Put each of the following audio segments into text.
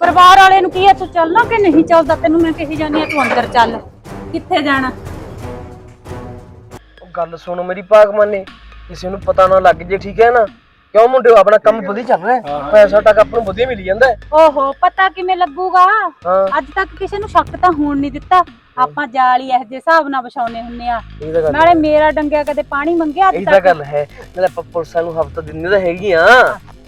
ਪਰਿਵਾਰ ਵਾਲੇ ਨੂੰ ਕੀ ਹੈ ਤੂੰ ਚੱਲਣਾ ਕਿ ਨਹੀਂ ਚੱਲਦਾ? ਤੈਨੂੰ ਮੈਂ ਕਹੀ ਜਾਨੀ ਆ ਤੂੰ ਅੰਦਰ ਚੱਲ। ਕਿੱਥੇ ਜਾਣਾ? ਉਹ ਗੱਲ ਸੁਣੋ ਮੇਰੀ ਭਾਗਮਾਨੇ ਕਿਸੇ ਨੂੰ ਪਤਾ ਨਾ ਲੱਗ ਜੇ ਠੀਕ ਹੈ ਨਾ? ਕਿਉਂ ਮੁੰਡਿਓ ਆਪਣਾ ਕੰਮ ਵਧੀਆ ਚੱਲ ਰਿਹਾ ਹੈ? ਪੈਸਾ ਟੱਕ ਆਪਾਂ ਨੂੰ ਵਧੀਆ ਮਿਲੀ ਜਾਂਦਾ ਹੈ। ਓਹੋ ਪਤਾ ਕਿਵੇਂ ਲੱਗੂਗਾ? ਹਾਂ। ਅੱਜ ਤੱਕ ਕਿਸੇ ਨੂੰ ਸ਼ੱਕ ਤਾਂ ਹੋਣ ਨਹੀਂ ਦਿੱਤਾ। ਆਪਾਂ ਜਾਲ ਹੀ ਇਹੋ ਜਿਹੇ ਹਿਸਾਬ ਨਾਲ ਵਿਛਾਉਨੇ ਹੁੰਨੇ ਆ। ਇਹ ਤਾਂ ਗੱਲ ਨਾਲੇ ਮੇਰਾ ਡੰਗਿਆ ਕਦੇ ਪਾਣੀ ਮੰਗਿਆ ਅੱਜ ਇਹ ਤਾਂ ਤੱਕ? ਗੱਲ ਹੈ। ਨਾਲੇ ਆਪਾਂ ਪੁਲਿਸਾਂ ਨੂੰ ਹਫਤਾ ਦਿੰਦੇ ਤਾਂ ਹੈਗੀਆਂ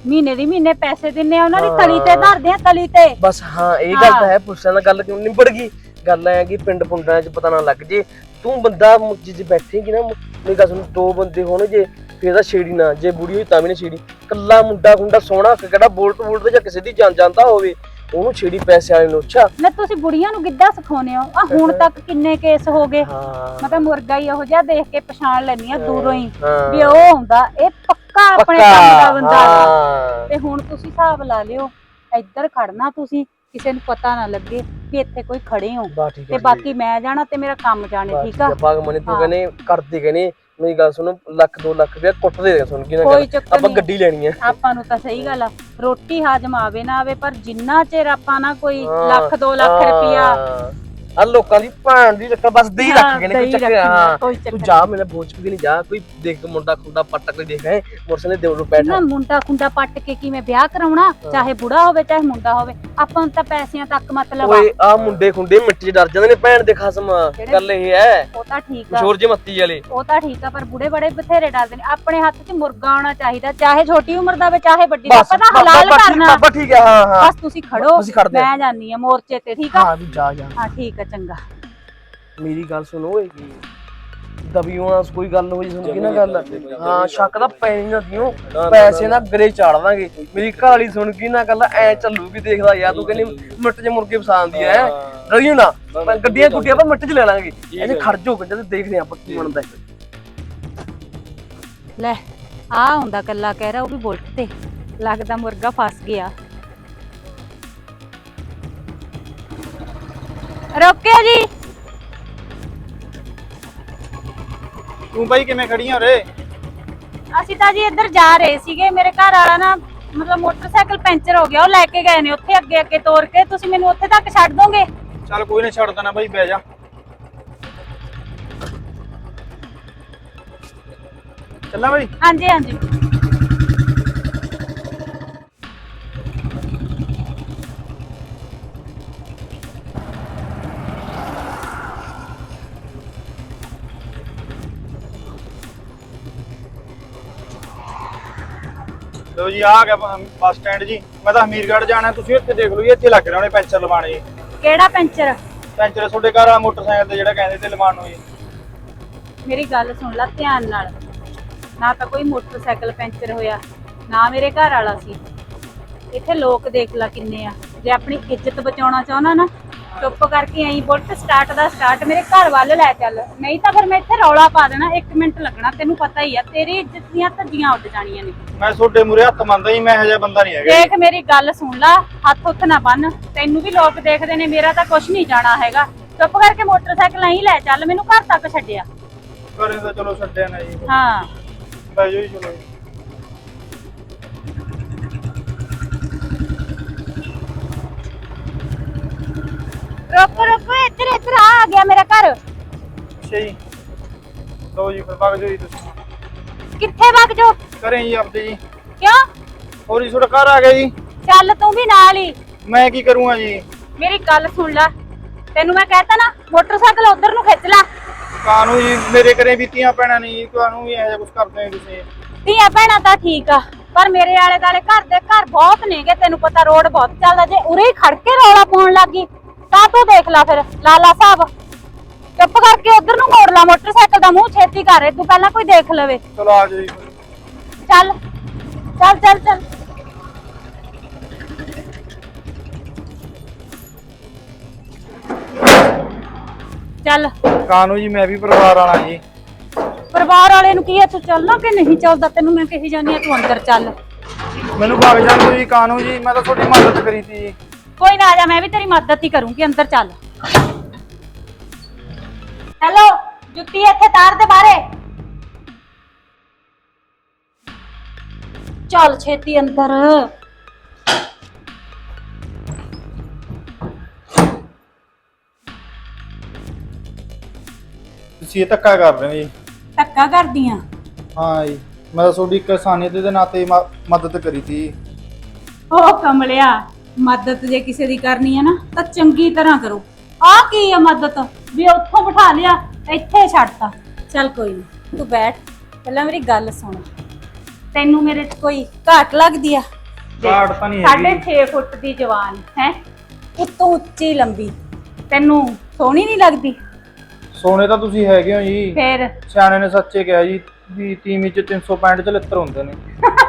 ਮਹੀਨੇ ਦੀ ਮਹੀਨੇ ਪੈਸੇ ਦਿੰਨੇ ਆ ਉਹਨਾਂ ਦੀ। ਤਲੀ ਤੇ ਧਰਦੇ ਆ ਤਲੀ ਤੇ ਬਸ ਹਾਂ ਇਹ ਗੱਲ ਤਾਂ ਹਾਂ। ਪੁਲਿਸਾਂ ਨਾਲ ਗੱਲ ਕਿਉਂ ਨਿਬੜ ਗਈ ਗੱਲ ਐ ਕਿ ਪਿੰਡ ਪੁੰਡਾਂ 'ਚ ਪਤਾ ਨਾ ਲੱਗ ਜੇ ਤੂੰ ਬੰਦਾ 'ਚ ਬੈਠੇਗੀ ਨਾ ਮੇਰੀ ਗੱਲ ਸੁਣ ਦੋ ਬੰਦੇ ਹੋਣ ਜੇ ਫੇਰ ਤਾਂ ਛੇੜੀ ਨਾ ਜੇ ਬੁੜੀ ਹੋਈ ਤਾਂ ਵੀ ਨਾ ਛੇੜੀ ਕੱਲਾ ਮੁੰਡਾ ਖੁੰਡਾ ਸੋਹਣਾ ਕਿਹੜਾ ਬੋਲਟ ਬੋਲਟ ਜਾਂ ਕਿਸੇ ਦੀ ਜਾਨ ਜਾਂਦਾ ਹੋਵੇ ਉਹਨੂੰ ਛੇੜੀ ਪੈਸੇ ਵਾਲੇ ਨੂੰ ਅੱਛਾ। ਨਾ ਤੁਸੀਂ ਬੁੜੀਆਂ ਨੂੰ ਗਿੱਧਾ ਸਿਖਾਉਨੇ ਹੋ? ਆ ਹੁਣ ਤੱਕ ਕਿੰਨੇ ਕੇਸ ਹੋ ਗਏ? ਹਾਂ। ਮੈਂ ਤਾਂ ਮੁਰਗਾ ਹੀ ਇਹੋ ਜਿਹਾ ਦੇਖ ਕੇ ਪਛਾਣ ਲੈਣੀ ਆ ਦੂਰੋਂ ਹੀ। ਵੀ ਉਹ ਹੁੰਦਾ ਇਹ ਪੱਕਾ ਆਪਣੇ ਕੰਮ ਦਾ ਬੰਦਾ। ਤੇ ਹੁਣ ਤੁਸੀਂ ਹਿਸਾਬ ਲਾ ਲਿਓ ਇੱਧਰ ਖੜਨਾ ਤੁਸੀਂ ਕਿਸੇ ਨੂੰ ਪਤਾ ਨਾ ਲੱਗੇ ਕਿ ਇੱਥੇ ਕੋਈ ਖੜੇ ਹੋ। ਤੇ ਬਾਕੀ ਮੈਂ ਜਾਣਾ ਤੇ ਮੇਰਾ ਕੰਮ ਜਾਣੇ ਠੀਕ ਆ? ਬਾਗਮਣੀ ਤੂੰ ਹਾਂ। ਕਹਿੰਦੇ ਕਰਦੇ ਕਹਿੰਦੇ ਮੇਰੀ ਗੱਲ ਸੁਣੋ ਲੱਖ 2 ਲੱਖ ਰੁਪਇਆ ਕੁੱਟ ਦੇ ਦੇ ਸੁਣ ਕੀ ਨਾ ਕੋਈ ਗੱਲ ਚੱਕਰ ਆਪਾਂ ਨਹੀਂ ਗੱਡੀ ਲੈਣੀ ਹੈ। ਆਪਾਂ ਨੂੰ ਤਾਂ ਸਹੀ ਗੱਲ ਆ ਰੋਟੀ ਹਾਜ਼ਮ ਆਵੇ ਨਾ ਆਵੇ ਪਰ ਜਿੰਨਾ ਚਿਰ ਆਪਾਂ ਨਾ ਕੋਈ ਲੱਖ 2 ਲੱਖ ਰੁਪਿਆ ਆ ਲੋਕਾਂ ਦੀ ਭਾਣ ਦੀ ਚੱਕਰ ਬਸ ਦੇ ਹੀ ਹਾਂ, ਰੱਖ ਗਏ ਨੇ ਕੋਈ ਦਹੀਂ ਚੱਕਰ ਹਾਂ। ਤੂੰ ਜਾ ਮੇਰੇ ਬੋਝ ਵੀ ਨਹੀਂ ਜਾ ਕੋਈ ਦੇਖ ਮੁੰਡਾ ਖੁੰਡਾ ਪੱਟ ਕੇ ਦੇਖ ਹੈ ਮੋਟਰਸਾਈਕਲ ਦੇ ਉਰੋਂ ਬੈਠਾ। ਨਾ ਮੁੰਡਾ ਖੁੰਡਾ ਪੱਟ ਕੇ ਕਿਵੇਂ ਵਿਆਹ ਕਰਾਉਣਾ ਚਾਹੇ ਬੁੜਾ ਹੋਵੇ ਚਾਹੇ ਮੁੰਡਾ ਹੋਵੇ ਆਪਾਂ ਨੂੰ ਤਾਂ ਪੈਸਿਆਂ ਤੱਕ ਮਤਲਬ ਓਏ ਆ ਮੁੰਡੇ ਖੁੰਡੇ ਮਿੱਟੀ 'ਚ ਡਰ ਜਾਂਦੇ ਨੇ ਭੈਣ ਦੇ ਖਸਮ ਗੱਲ ਇਹ ਹੈ। ਉਹ ਤਾਂ ਠੀਕ ਆ। ਸ਼ੋਰ ਜੇ ਮੱਤੀ ਵਾਲੇ। ਉਹ ਤਾਂ ਠੀਕ ਆ ਪਰ ਬੁੜੇ ਬੜੇ ਬਥੇਰੇ ਡਰਦੇ ਨੇ। ਆਪਣੇ ਹੱਥ 'ਚ ਮੁਰਗਾ ਆਉਣਾ ਚਾਹੀਦਾ ਚਾਹੇ ਛੋਟੀ ਉਮਰ ਦਾ ਹੋਵੇ ਚਾਹੇ ਵੱਡੀ ਦਾ। ਪਤਾ ਹਲਾਲ ਕਰਨਾ। ਬਾਬਾ ਠੀਕ ਹੈ ਹਾਂ ਹਾਂ। ਬਸ ਤੁਸੀਂ ਖੜੋ। ਮੈਂ ਜਾਨੀ ਆ ਮੋਰਚੇ ਤੇ ਠੀਕ ਆ? ਹਾਂ ਜਾ ਜਾ। ਹਾਂ ਠੀਕ ਆ ਚੰਗਾ। ਮੇਰੀ ਗੱਲ ਸੁਣੋ ਓਏ ਦਬੀਓ ਨਾਲ ਕੋਈ ਗੱਲ ਹੋਈ ਸੁਣ ਕੇ ਨਾ ਗੱਲ ਹਾਂ ਸ਼ੱਕ ਤਾਂ ਪੈ ਨਹੀਂ ਨਾ ਦਿਓ ਪੈਸੇ ਨਾ। ਗਰੇ ਚਾੜ ਦਾਂਗੇ। ਮੇਰੀ ਘਰ ਵਾਲੀ ਸੁਣ ਕੇ ਨਾ ਗੱਲ ਐ ਚੱਲੂਗੀ ਦੇਖਦਾ ਯਾਰ ਤੂੰ ਕਹਿੰਦੀ ਮਿੱਟ 'ਚ ਮੁਰਗੇ ਫਸਾਉਂਦੀ ਐ। ਡਰਿਓ ਨਾ। ਮੈਂ ਗੱਡੀਆਂ ਗੁੱਡੀਆਂ ਆਪਾਂ ਮਿੱਟ 'ਚ ਲੈ ਲਾਂਗੇ। ਇਹਨੇ ਖੜ ਜਾਓ ਕਹਿੰਦੇ ਦੇਖਦੇ ਆਪਾਂ ਕੀ ਬਣਦਾ। ਲੈ ਆ ਹੁੰਦਾ ਕੱਲਾ ਕਹਿ ਰਿਹਾ ਉਹ ਵੀ ਬੁਲਟ ਤੇ। ਲੱਗਦਾ ਮੁਰਗਾ ਫਸ ਗਿਆ। ਰੋਕਿਓ ਜੀ। ਤੂੰ ਬਾਈ ਕਿਵੇਂ ਖੜੀ ਆ ਰੇ ਅਸੀਂ ਤਾਂ ਜੀ ਇੱਧਰ ਜਾ ਰਹੇ ਸੀਗੇ। ਮੇਰੇ ਘਰ ਵਾਲਾ ਨਾ ਮਤਲਬ ਮੋਟਰਸਾਈਕਲ ਪੈਂਚਰ ਹੋ ਗਿਆ ਉਹ ਲੈ ਕੇ ਗਏ ਨੇ ਉੱਥੇ ਅੱਗੇ ਅੱਗੇ ਤੋਰ ਕੇ। ਤੁਸੀਂ ਮੈਨੂੰ ਉੱਥੇ ਤੱਕ ਛੱਡ ਦੋਗੇ? ਚੱਲ ਕੋਈ ਨਹੀਂ ਛੱਡ ਦੇਣਾ ਬਾਈ ਬਹਿ ਜਾ। ਚੱਲਾਂ ਬਾਈ? ਹਾਂਜੀ ਹਾਂਜੀ। ਲੋ ਜੀ ਆ ਗਿਆ ਬੱਸ ਸਟੈਂਡ ਜੀ। ਮੈਂ ਤਾਂ ਹਮੀਰਗੜ੍ਹ ਜਾਣਾ ਤੁਸੀਂ ਇੱਥੇ ਦੇਖ ਲਓ ਜੀ ਇੱਥੇ ਲੱਗ ਰਹੇ ਹੋਣੇ ਪੈਂਚਰ ਲਵਾਣੇ ਜੀ। ਕਿਹੜਾ ਪੈਂਚਰ? ਪੈਂਚਰ ਤੁਹਾਡੇ ਘਰ ਆ ਮੋਟਰਸਾਈਕਲ ਤੇ ਜਿਹੜਾ ਕਹਿੰਦੇ ਤੇ ਲਵਾਉਣ ਨੂੰ ਜੀ। ਮੇਰੀ ਗੱਲ ਸੁਣ ਲੈ ਧਿਆਨ ਨਾਲ। ਨਾ ਤਾਂ ਕੋਈ ਮੋਟਰਸਾਈਕਲ ਪੈਂਚਰ ਹੋਇਆ ਨਾ ਮੇਰੇ ਘਰ ਵਾਲਾ ਸੀ। ਇੱਥੇ ਲੋਕ ਦੇਖ ਲੈ ਕਿੰਨੇ ਆ। ਜੇ ਆਪਣੀ ਇੱਜ਼ਤ ਬਚਾਉਣਾ ਚਾਹਣਾ ਨਾ ਚੁੱਪ ਕਰਕੇ ਐਂ ਬੁਲਟ ਸਟਾਰਟ ਦਾ ਸਟਾਰਟ ਮੇਰੇ ਘਰ ਵੱਲ ਲੈ ਚੱਲ। ਨਹੀਂ ਤਾਂ ਫਿਰ ਮੈਂ ਇੱਥੇ ਰੌਲਾ ਪਾ ਦੇਣਾ 1 ਮਿੰਟ ਲੱਗਣਾ ਤੈਨੂੰ ਪਤਾ ਹੀ ਆ ਤੇਰੀ ਇੱਜ਼ਤ ਦੀਆਂ ਧੱਜੀਆਂ ਉੱਡ ਜਾਣੀਆਂ ਨੇ। ਮੈਂ ਤੁਹਾਡੇ ਮੂਰੇ ਹੱਥ ਮੰਨਦਾ ਜੀ ਮੈਂ ਇਹੋ ਜਿਹਾ ਬੰਦਾ ਨਹੀਂ ਹੈਗਾ। ਦੇਖ ਮੇਰੀ ਗੱਲ ਸੁਣ ਲੈ ਹੱਥ ਉੱਥ ਨਾ ਬੰਨ। ਤੈਨੂੰ ਵੀ ਲੋਕ ਦੇਖਦੇ ਨੇ ਮੇਰਾ ਤਾਂ ਕੁਝ ਨਹੀਂ ਜਾਣਾ ਹੈਗਾ। ਚੁੱਪ ਕਰਕੇ ਮੋਟਰਸਾਈਕਲ ਨਹੀਂ ਲੈ ਚੱਲ ਮੈਨੂੰ ਘਰ ਤੱਕ ਛੱਡਿਆ। ਘਰੇ ਤਾਂ ਚਲੋ ਛੱਡਿਆ ਨਾ ਜੀ। ਹਾਂ। ਬਹਿ ਜਾਓ ਜੀ ਚਲੋ ਜੀ। ਰੁਕ ਰੁਕ ਇੱਧਰ ਇੱਧਰ ਆ ਆ ਗਿਆ ਮੇਰਾ ਘਰ। ਅੱਛਾ ਜੀ। ਲੋ ਜੀ ਫਿਰ ਵਗ ਜਾਓ ਜੀ ਤੁਸੀਂ। ਕਿੱਥੇ ਵਗ ਜੋ ਕਰੇ ਜੀ ਆਪਦੇ ਜੀ। ਕਿਉਂ? ਹੋਰ ਜੀ ਤੁਹਾਡਾ ਘਰ ਆ ਗਿਆ ਜੀ? ਚੱਲ ਤੂੰ ਵੀ ਨਾਲ ਹੀ। ਮੈਂ ਕੀ ਕਰੂੰਗਾ ਜੀ? ਮੇਰੀ ਗੱਲ ਸੁਣ ਲੈ। ਤੈਨੂੰ ਮੈਂ ਕਹਿਤਾ ਨਾ ਮੋਟਰਸਾਈਕਲ ਉਧਰ ਨੂੰ ਖਿੱਚ ਲੈ। ਕਾਨੂੰ ਜੀ ਮੇਰੇ ਘਰੇ ਬੀਤੀਆਂ ਪੈਣਾ ਨਹੀਂ ਜੀ ਤੁਹਾਨੂੰ ਵੀ ਇਹੋ ਜਿਹਾ ਕੁਝ ਕਰਦੇ ਹੋ ਤੁਸੀਂ। ਧੀਆਂ ਭੈਣਾਂ ਤਾਂ ਠੀਕ ਆ ਪਰ ਮੇਰੇ ਆਲੇ ਦਾਲੇ ਘਰ ਦੇ ਘਰ ਬਹੁਤ ਨੇਗੇ ਤੈਨੂੰ ਪਤਾ ਰੋਡ ਬਹੁਤ ਚੱਲਦਾ। ਜੇ ਉਰੇ ਹੀ ਖੜ ਕੇ ਰੌਲਾ ਪਾਉਣ ਲੱਗੀ ਤਾਂ ਤੂੰ ਦੇਖ ਲੈ ਫਿਰ ਲਾਲਾ ਸਾਹਿਬ ਚੁੱਪ ਕਰਕੇ ਉਧਰ ਨੂੰ ਮੋੜ ਲਾ ਮੋਟਰਸਾਈਕਲ ਦਾ ਮੂੰਹ ਛੇਤੀ ਕਰ ਤੂੰ ਪਹਿਲਾਂ ਕੋਈ ਦੇਖ ਲਵੇ। ਚਲੋ ਆ ਜਾਓ ਜੀ ਚੱਲ ਚੱਲ ਚੱਲ ਚੱਲ। ਚੱਲ। ਕਾਨੂੰ ਜੀ ਮੈਂ ਵੀ ਪਰਿਵਾਰ ਵਾਲਾ ਜੀ। ਪਰਿਵਾਰ ਵਾਲੇ ਨੂੰ ਕੀ ਹੈ ਤੂੰ ਚੱਲਣਾ ਕਿ ਨਹੀਂ ਚੱਲਦਾ? ਤੈਨੂੰ ਮੈਂ ਕਹੀ ਜਾਂਦੀ ਆ ਤੂੰ ਅੰਦਰ ਚੱਲ। ਮੈਨੂੰ ਭਾਗ ਜਾਂਦੋ ਜੀ ਕਾਨੂੰ ਜੀ ਮੈਂ ਤਾਂ ਤੁਹਾਡੀ ਮਦਦ ਕਰੀ ਤੀ ਜੀ। ਕੋਈ ਨਾ ਆ ਜਾ ਮੈਂ ਵੀ ਤੇਰੀ ਮਦਦ ਹੀ ਕਰੂੰਗੀ ਅੰਦਰ ਚੱਲ। ਹੈਲੋ ਜੁੱਤੀ ਇੱਥੇ ਤਾਰ ਦੇ ਬਾਰੇ ਚੱਲ ਛੇਤੀ ਅੰਦਰ। ਤੁਸੀਂ ਇਹ ਧੱਕਾ ਕਰ ਰਹੇ ਹੋ ਜੀ। ਧੱਕਾ ਕਰਦੀ ਹਾਂ ਜੀ ਮੈਂ ਤੁਹਾਡੀ ਕਿਸਾਨੀਅਤ ਦੇ ਨਾਤੇ ਮਦਦ ਕਰੀ ਸੀ। ਉਹ ਕਮਲਿਆ ਮਦਦ ਜੇ ਕਿਸੇ ਦੀ ਕਰਨੀ ਹੈ ਨਾ ਤਾਂ ਚੰਗੀ ਤਰ੍ਹਾਂ ਕਰੋ। ਆ ਕੀ ਹੈ ਮਦਦ? ਵੀ ਉੱਥੋਂ ਬਿਠਾ ਲਿਆ ਇੱਥੇ ਛੱਡਤਾ। ਚੱਲ ਕੋਈ ਨਹੀਂ ਤੂੰ ਬੈਠ। ਪਹਿਲਾਂ ਮੇਰੀ ਗੱਲ ਸੁਣ। ਤੈਨੂੰ ਮੇਰੇ 'ਚ ਕੋਈ ਘਾਟ ਲੱਗਦੀ ਆ? ਘਾਟ ਤਾਂ ਨਹੀਂ ਹੈਗੀ। 6 ਫੁੱਟ ਦੀ ਜਵਾਨ ਹੈ? ਉੱਤੋਂ ਉੱਚੀ ਲੰਬੀ। ਤੈਨੂੰ ਸੋਹਣੀ ਨਹੀਂ ਲੱਗਦੀ? ਸੋਨੇ ਤਾਂ ਤੁਸੀਂ ਹੈਗੇ ਹੋ ਜੀ। ਫੇਰ? ਸਿਆਣੇ ਨੇ ਸੱਚੇ ਕਿਹਾ ਜੀ ਵੀ ਤੀਵੀਂ ਚ 365 ਚ ਲਿੱਤਰ ਹੁੰਦੇ ਨੇ।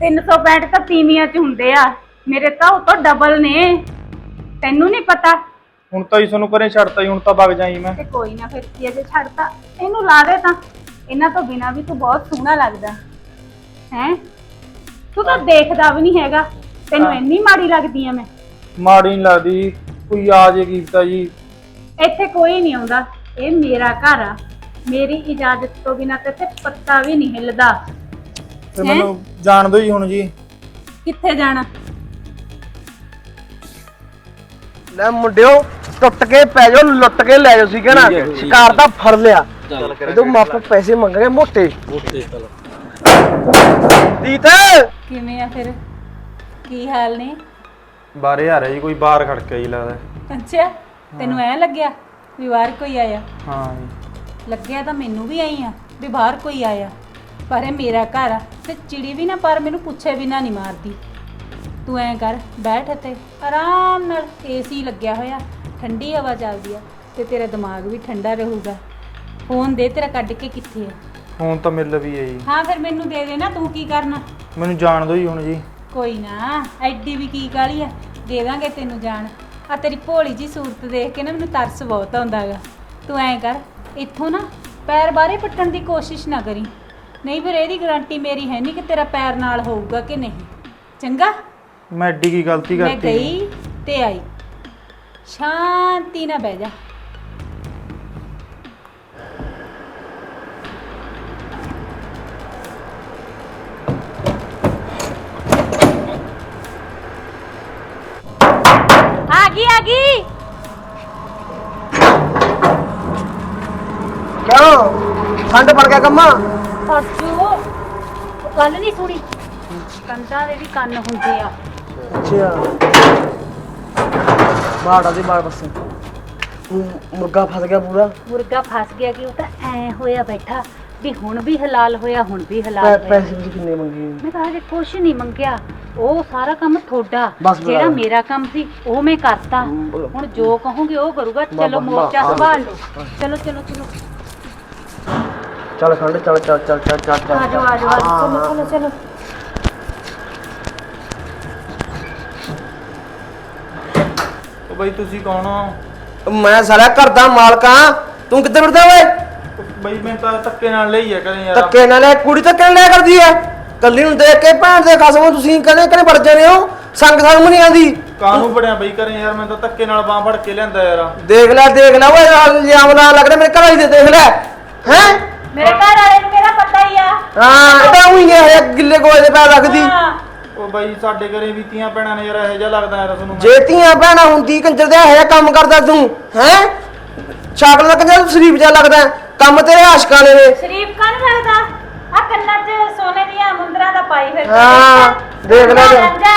365 ਤਾਂ ਤੀਵੀਆਂ 'ਚ ਹੁੰਦੇ ਆ। ਮੇਰੇ ਤਾਂ ਉਹ ਤੋਂ ਡਬਲ ਨੇ। ਤੈਨੂੰ ਨਹੀਂ ਪਤਾ? ਹੁਣ ਤਾਂ ਜੀ ਤੁਹਾਨੂੰ ਘਰੇ ਛੱਡਤਾ ਜੀ ਹੁਣ ਤਾਂ ਵਗ ਜਾਈ ਮੈਂ। ਤੇ ਕੋਈ ਨਾ ਫਿਰ ਕੀ ਅਜੇ ਛੱਡਤਾ ਇਹਨੂੰ ਲਾ ਦੇ ਤਾਂ। ਇਹਨਾਂ ਤੋਂ ਬਿਨਾ ਵੀ ਤੂੰ ਬਹੁਤ ਸੋਹਣਾ ਲੱਗਦਾ। ਹੈ? ਤੂੰ ਤਾਂ ਦੇਖਦਾ ਵੀ ਨਹੀਂ ਹੈਗਾ। ਤੈਨੂੰ ਹਾਂ। ਇੰਨੀ ਮਾੜੀ ਲੱਗਦੀ ਆ ਮੈਂ। ਮਾੜੀ ਨਹੀਂ ਲੱਗਦੀ। ਕੋਈ ਆ ਜੇ ਕੀਤਾ ਜੀ। ਇੱਥੇ ਕੋਈ ਨਹੀਂ ਆਉਂਦਾ। ਇਹ ਮੇਰਾ ਘਰ ਆ। ਮੇਰੀ ਇਜਾਜ਼ਤ ਤੋਂ ਬਿਨਾ ਤੇ ਇੱਥੇ ਪੱਤਾ ਵੀ ਨਹੀਂ ਹਿੱਲਦਾ। ਫਿਰ ਹੈਂ? ਮੈਨੂੰ ਜਾਣ ਦਿਓ ਜੀ ਹੁਣ ਜੀ। ਕਿੱਥੇ ਜਾਣਾ? ਲੈ ਮੁੰਡਿਓ ਟੁੱਟ ਕੇ ਪੈ ਜਾਓ ਲੁੱਟ ਕੇ ਲੈ ਜਾਓ ਸੀ ਨਾ? ਸ਼ਿਕਾਰ ਦਾ ਫੜ ਲਿਆ। ਜਦੋਂ ਮਾਪੇ ਪੈਸੇ ਮੰਗ ਰਹੇ ਮੋਟੇ। ਦੀਤ! ਕਿਵੇਂ ਆ ਫਿਰ? ਕੀ ਹਾਲ ਨੇ? ਬਾਰੇ ਆ ਰਿਹਾ ਜੀ ਕੋਈ ਬਾਹਰ ਖੜਕਿਆ ਜੀ ਲੱਗਦਾ। ਅੱਛਾ ਤੈਨੂੰ ਐ ਲੱਗਿਆ ਵੀ ਬਾਹਰ ਕੋਈ ਆਇਆ? ਹਾਂ ਜੀ। ਲੱਗਿਆ ਤਾਂ ਮੈਨੂੰ ਵੀ ਆਈ ਆ ਵੀ ਬਾਹਰ ਕੋਈ ਆਇਆ। ਪਰ ਇਹ ਮੇਰਾ ਘਰ ਆ ਤੇ ਚਿੜੀ ਵੀ ਨਾ ਪਰ ਮੈਨੂੰ ਪੁੱਛੇ ਬਿਨਾ ਨਹੀਂ ਮਾਰਦੀ। ਤੂੰ ਐਂ ਕਰ ਬੈਠ ਇੱਥੇ ਆਰਾਮ ਨਾਲ ਏਸੀ ਲੱਗਿਆ ਹੋਇਆ ਠੰਡੀ ਹਵਾ ਚੱਲਦੀ ਆ ਤੇ ਤੇਰਾ ਦਿਮਾਗ ਵੀ ਠੰਡਾ ਰਹੂਗਾ। ਫੋਨ ਦੇ ਤੇਰਾ ਕੱਢ ਕੇ ਕਿੱਥੇ ਆ? ਹੁਣ ਤਾਂ ਮਿਲ ਵੀ ਹੈ ਜੀ ਹਾਂ ਫਿਰ ਮੈਨੂੰ ਦੇ ਦੇ ਨਾ ਤੂੰ ਕੀ ਕਰਨਾ? ਮੈਨੂੰ ਜਾਣ ਦਿਓ ਜੀ ਹੁਣ ਜੀ। ਕੋਈ ਨਾ ਐਡੀ ਵੀ ਕੀ ਕਾਲੀ ਆ? ਦੇ ਦਾਂਗੇ ਤੈਨੂੰ ਜਾਣ। ਆ ਤੇਰੀ ਭੋਲੀ ਜੀ ਸੂਰਤ ਦੇਖ ਕੇ ਨਾ ਮੈਨੂੰ ਤਰਸ ਬਹੁਤ ਆਉਂਦਾਗਾ ਤੂੰ ਐਂ ਕਰ ਇੱਥੋਂ ਨਾ ਪੈਰ ਬਾਰੇ ਪੱਟਣ ਦੀ ਕੋਸ਼ਿਸ਼ ਨਾ ਕਰੀ। ਨਹੀਂ ਫਿਰ ਇਹਦੀ ਗਾਰੰਟੀ ਮੇਰੀ ਹੈ ਨਹੀਂ ਕਿ ਤੇਰਾ ਪੈਰ ਨਾਲ ਹੋਊਗਾ ਕਿ ਨਹੀਂ। ਚੰਗਾ? ਮੈਂ ਐਡੀ ਕੀ ਗਲਤੀ ਮੈਂ ਕਰਤੀ? ਗਈ ਤੇ ਆਈ। ਸ਼ਾਂਤੀ ਨਾਲ ਬਹਿ ਜਾ। ਆ ਗਈ ਆ ਗਈ। ਕਿਉਂ? ਠੰਡ ਪੜ ਗਿਆ ਕੰਮਾ? ਅੱਛੋ ਗੱਲ ਨਹੀਂ ਸੁਣੀ। ਕੰਦਾਂ ਦੇ ਵੀ ਕੰਨ ਹੁੰਦੇ ਆ। ਅੱਛਾ। ਬਾੜਾ ਦੇ ਬਾੜ ਬਸ ਮੁਰਗਾ ਫਸ ਗਿਆ ਪੂਰਾ? ਮੁਰਗਾ ਫਸ ਗਿਆ ਕਿ ਉਹ ਤਾਂ ਐ ਹੋਇਆ ਬੈਠਾ ਵੀ ਹੁਣ ਵੀ ਹਲਾਲ ਹੋਇਆ ਹੁਣ ਵੀ ਹਲਾਲ ਪੈ- ਹੋਇਆ। ਪੈਸੇ ਵੀ ਕਿੰਨੇ ਮੰਗੇ ਮੈਂ ਤਾਂ ਹਜੇ ਕੁਛ ਨਹੀਂ ਮੰਗਿਆ। ਉਹ ਸਾਰਾ ਕੰਮ ਤੁਹਾਡਾ। ਬਸ ਜਿਹੜਾ ਲਓ। ਮੇਰਾ ਕੰਮ ਸੀ ਉਹ ਮੈਂ ਕਰਤਾ। ਹਮ, ਬੋਲੋ। ਹੁਣ ਜੋ ਕਹੋਗੇ ਉਹ ਕਰੂਗਾ। ਚਲੋ ਬਾ- ਮੋਰਚਾ ਸੰਭਾਲ ਲਓ। ਚਲੋ ਚਲੋ ਚਲੋ। ਚੱਲ ਖੰਡ ਚੱਲ ਚੱਲ ਚੱਲ ਚੱਲ ਚੱਲ ਚੱਲ। ਆ ਜਾਓ ਆ ਜਾਓ ਚਲੋ ਚਲੋ ਚਲੋ। ਉਹ ਬਾਈ ਤੁਸੀਂ ਕੌਣ ਹੋ? ਮੈਂ ਸਾਰਾ ਘਰ ਦਾ ਮਾਲਕ ਆ। ਤੂੰ ਕਿੱਧਰ ਫਿਰਦਾ ਓਏ? ਬਾਈ ਮੈਂ ਤਾਂ ਧੱਕੇ ਨਾਲ ਲਈ ਆ ਕਰੇ ਯਾਰ। ਧੱਕੇ ਨਾਲ ਇਹ ਕੁੜੀ ਧੱਕੇ ਨਾਲ ਲਿਆ ਕਰਦੀ ਐ। ਕੱਲੀ ਨੂੰ ਦੇਖ ਕੇ ਭੈਣ ਦੇ ਖਸਮ ਤੁਸੀਂ ਕਦੇ ਕਦੇ ਵੜ ਜਾਂਦੇ ਹੋ। ਸੰਗ ਸੰਗ ਨਹੀਂ ਆਂਦੀ। ਕਾਹਨੂੰ ਬੜਿਆ ਬਾਈ ਕਰੇ ਯਾਰ? ਮੈਂ ਤਾਂ ਧੱਕੇ ਨਾਲ ਬਾਹ ਫੜ ਕੇ ਲਿਆਂਦਾ ਯਾਰ। ਦੇਖ ਲੈ ਦੇਖ ਲੈ ਓਏ ਇਲਜ਼ਾਮ ਲਾ ਲੱਗਦਾ ਮੇਰੇ ਘਰ ਵਾਲੀ ਦੇ ਦੇਖ ਲੈ। ਹੈ? ਮੇਰੇ ਘਰ ਵਾਲੇ ਨੂੰ ਮੇਰਾ ਪਤਾ ਹੀ ਆ ਹਾਂ ਇਹ ਤਾਂ ਉਹੀ ਹੈ ਗਿੱਲੇ ਗੋਏ ਦੇ ਪੈਰ ਰੱਖਦੀ ਹਾਂ। ਉਹ ਬਾਈ ਸਾਡੇ ਘਰੇ ਵੀ ਤੀਆਂ ਭੈਣਾਂ ਨੇ ਯਾਰ ਇਹੋ ਜਿਹਾ ਲੱਗਦਾ ਯਾਰ ਤੁਹਾਨੂੰ ਜੇ ਧੀਆਂ ਭੈਣਾਂ ਹੁੰਦੀ ਕੰਜਰ ਦੇ ਇਹ ਕੰਮ ਕਰਦਾ ਤੂੰ ਹੈ ਸ਼ਾਕਲ ਦਾ ਕੰਜਰ ਸ਼ਰੀਫ ਜਿਹਾ ਲੱਗਦਾ ਹੈ। ਕੰਮ ਤੇਰੇ ਆਸ਼ਕਾਂ ਨੇ ਨੇ ਸ਼ਰੀਫ ਕਨ ਲੱਗਦਾ ਆ ਕੰਨਾਂ 'ਚ ਸੋਨੇ ਦੀਆਂ ਮੁੰਦਰਾਂ ਦਾ ਪਾਈ ਫਿਰ ਹਾਂ, ਦੇਖ ਲੈ ਜੇ। ਰਾਂਝਾ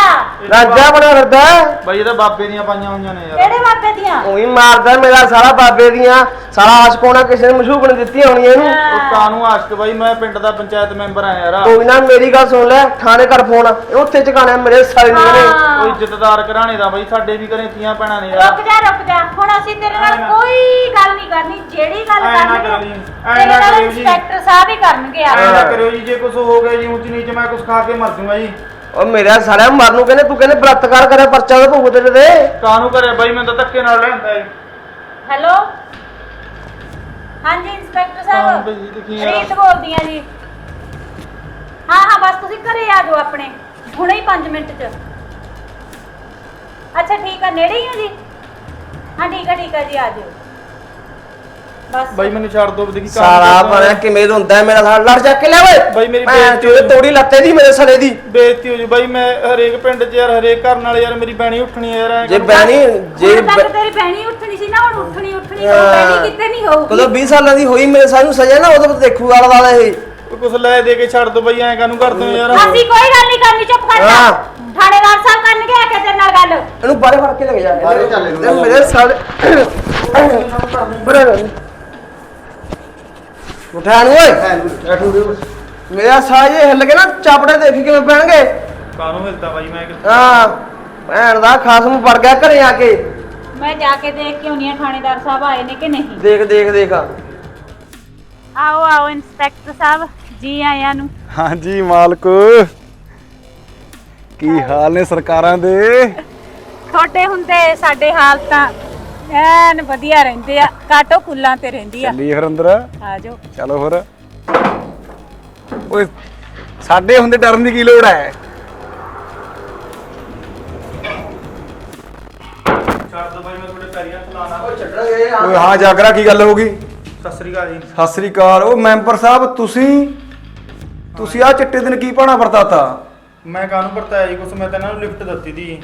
ਰਾਜਾ ਬਣਿਆ ਫਿਰਦਾ ਹੈ। ਬਾਈ ਇਹਦਾ ਬਾਬੇ ਦੀਆਂ ਪਾਈਆਂ ਹੋਈਆਂ ਨੇ ਯਾਰ। ਕਿਹੜੇ ਬਾਬੇ ਦੀਆਂ? ਉਹੀ ਮਾਰਦਾ ਮੇਰਾ ਸਾਰਾ ਬਾਬੇ ਦੀਆਂ। ਸਾਰਾ ਆਸ਼ਕੋਣਾ ਕਿਸੇ ਨੇ ਮਸ਼ਹੂਰ ਨੇ ਦਿੱਤੀਆਂ ਹੋਣੀਆਂ ਇਹਨੂੰ। ਉਹ ਕਾਹਨੂੰ ਆਸ਼ਕ ਬਾਈ ਮੈਂ ਪਿੰਡ ਦਾ ਪੰਚਾਇਤ ਮੈਂਬਰ ਆ ਯਾਰ। ਕੋਈ ਨਾ ਮੇਰੀ ਗੱਲ ਸੁਣ ਲੈ ਥਾਣੇ ਕਰ ਫੋਨ। ਉੱਥੇ ਚਕਾਣਾ ਮੇਰੇ ਸਾਲੇ ਨੂੰ ਨੇ ਹਾਂ। ਉਹ ਇੱਜ਼ਤਦਾਰ ਘਰਾਣੇ ਦਾ ਬਾਈ ਸਾਡੇ ਵੀ ਘਰੇ ਤੀਆਂ ਭੈਣਾਂ ਨੇ ਯਾਰ। ਰੁਕ ਜਾ ਰੁਕ ਜਾ। ਹੁਣ ਅਸੀਂ ਤੇਰੇ ਨਾਲ ਕੋਈ ਗੱਲ ਨਹੀਂ ਕਰਨੀ। ਜਿਹੜੀ ਗੱਲ ਐਂ ਨਾ ਕਰਨੀ ਕਰਿਓ ਜੀ, ਐਂ ਤੇਰੇ ਨਾ ਨਾਲ ਕਰਿਓ ਜੀ। ਇੰਸਪੈਕਟਰ ਸਾਹਿਬ ਹੀ ਕਰਨਗੇ ਆ। ਐਂ ਨਾ ਕਰਿਓ ਜੀ। ਜੇ ਕੁਝ ਹੋ ਗਿਆ ਜੀ ਉੱਚ ਨੀਚ ਮੈਂ ਕੁਝ ਖਾ ਕੇ ਮਰ ਜੂਗਾ ਜੀ। ਉਹ ਮੇਰਾ ਸਾਲਿਆ ਮਰਨ ਨੂੰ ਕਹਿੰਦੇ ਤੂੰ ਕਹਿੰਦੇ ਬਲਤਕਾਰ ਕਰਿਆ ਪਰਚਾ ਦਾ ਭੁਗਤ ਤੇਰੇ ਦੇ ਕਾਹਨੂੰ ਕਰਿਆ ਬਾਈ ਮੈਂ ਤਾਂ ਧੱਕੇ ਨਾਲ ਲਿਆਂਦਾ ਜੀ ਹੈਲੋ? ਹਾਂਜੀ ਇੰਸਪੈਕਟਰ ਹਾਂ ਸਾਹਿਬ ਰੀਤ ਬੋਲਦੀ ਆ ਜੀ। ਹਾਂ ਹਾਂ ਬਸ ਤੁਸੀਂ ਘਰੇ ਆ ਜਾਓ ਆਪਣੇ ਹੁਣੇ ਹੀ 5 ਮਿੰਟ ਚ। ਅੱਛਾ ਠੀਕ ਆ ਨੇੜੇ ਹੀ ਆ ਜੀ? ਹਾਂ ਠੀਕ ਆ ਠੀਕ ਆ ਜੀ ਆ ਜਾਓ ਬਸ। ਬਾਈ ਮੈਨੂੰ ਛੱਡ ਦੋ ਦੇਖੀ ਕੰਮ ਸਾਰਾ ਕਰਨਾ। ਬਣਿਆ ਕਿਵੇਂ ਹੁੰਦਾ ਹੈ ਮੇਰਾ ਸਾਲਾ ਲੜ ਜਾ ਕੇ ਲੈ ਓਏ। ਬਾਈ ਮੇਰੀ ਭੈਣ ਬੇਇੱਜ਼ਤੀ ਚੋਦ ਤੋੜੀ ਲੱਤੇ ਦੀ ਮੇਰੇ ਸਲੇ ਦੀ। ਬੇਇੱਜ਼ਤੀ ਹੋ ਜੂ। ਬਾਈ ਮੈਂ ਹਰੇਕ ਪਿੰਡ 'ਚ ਯਾਰ ਹਰੇਕ ਘਰ ਨਾਲ ਯਾਰ ਮੇਰੀ ਬੈਣੀ ਉੱਠਣੀ ਯਾਰ ਐਂ ਜੇ ਕਰੋ। ਬੈਣੀ ਜੇ ਤੱਕ ਤੇਰੀ ਬਹਿਣੀ ਉੱਠਣੀ ਸੀ ਨਾ ਹੁਣ ਉੱਠਣੀ ਉੱਠਣੀ ਹੋ। ਬਹਿਣੀ ਕਿਤੇ ਨਹੀਂ ਹੋਊਗੀ। ਕਦੋਂ 20 ਸਾਲਾਂ ਦੀ ਹੋਈ ਮੇਰੇ ਸਾਨੂੰ ਸਜ਼ਾ ਨਾ ਉਦੋਂ ਦੇਖੂ ਵਾਲਾ ਵਾਲਾ ਇਹ। ਕੁਛ ਲੈ ਦੇ ਕੇ ਛੱਡ ਦੋ ਬਾਈ ਐਂ ਕਾਨੂੰ ਕਰਦੇ ਹੋ ਯਾਰ? ਅਸੀਂ ਕੋਈ ਗੱਲ ਨਹੀਂ ਕਰਨੀ ਚੁੱਪ ਕਰ ਜਾ। ਹਾਂ। ਥਾਣੇਦਾਰ ਸਾਹਿਬ ਕਰਨਗੇ ਆ ਕੇ ਤੇਰੇ ਨਾਲ ਗੱਲ। ਇਹਨੂੰ ਬਾਰੇ ਫੜ ਕੇ ਲੈ ਜਾ। ਬਾਹਰੇ ਚੱਲ ਇਹਨੂੰ। ਇਹ ਮੇਰੇ ਸਾਲੇ ਬਰੇ ਉਠਾਣ ਓਏ। ਮੇਰਾ ਸਾਲੇ ਹਿੱਲ ਕੇ ਨਾ ਚਾਪੜੇ ਦੇਖ ਕਿਵੇਂ ਪੈਣਗੇ? ਕਾਨੂੰ ਮਿਲਦਾ ਬਾਈ ਮੈਂ ਕਿ- ਹਾਂ ਭੈਣ ਦਾ ਖਾਸਮ ਵੜ ਗਿਆ ਘਰੇ ਆ ਕੇ। ਮੈਂ ਜਾ ਕੇ ਦੇਖ ਕੇ ਆਉਣੀ ਆ ਥਾਣੇਦਾਰ ਸਾਹਿਬ ਆਏ ਨੇ ਕਿ ਨਹੀਂ? ਦੇਖ ਦੇਖ ਦੇਖ। ਆਓ ਆਓ ਇੰਸਪੈਕਟਰ ਸਾਹਿਬ ਜੀ ਆਇਆਂ ਨੂੰ। ਹਾਂਜੀ ਮਾਲਕ। ਕੀ ਹਾਲ ਨੇ ਸਰਕਾਰਾਂ ਦੇ? ਤੁਹਾਡੇ ਹੁੰਦੇ ਸਾਡੇ ਹਾਲਤਾਂ। ਐਨ ਵਧੀਆ ਰਹਿੰਦੇ ਆ ਕਾਟੋ ਕੁੱਲਾਂ ਤੇ ਰਹਿੰਦੀ ਆ। ਚੱਲੀ ਫਿਰ ਅੰਦਰ। ਆ ਜਾਓ। ਚਲੋ ਫਿਰ। ਓਏ ਸਾਡੇ ਹੁੰਦੇ ਡਰਨ ਦੀ ਕੀ ਲੋੜ ਹੈ? ਛੱਡ ਦੋ ਬਾਈ ਮੈਂ ਤੁਹਾਡੇ ਪੈਰੀਂ ਹੱਥ ਲਾਣਾ ਛੱਡਾਂਗੇ ਓਏ ਹਾਂ ਜਾਗਰਾ ਕੀ ਗੱਲ ਹੋ ਗਈ? ਸਤਿ ਸ੍ਰੀ ਅਕਾਲ ਜੀ। ਸਤਿ ਸ੍ਰੀ ਅਕਾਲ। ਉਹ ਮੈਂਬਰ ਸਾਹਿਬ ਤੁਸੀਂ? ਤੁਸੀਂ ਆ ਚਿੱਟੇ ਦਿਨ ਕੀ ਪਾਣਾ ਵਰਤਾਤਾ? ਮੈਂ ਕਾਨੂੰ ਵਰਤਾਇਆ ਜੀ? ਕੁਛ ਮੈਂ ਤਾਂ ਇਹਨਾਂ ਨੂੰ ਲਿਫਟ ਦਿੱਤੀ ਦੀ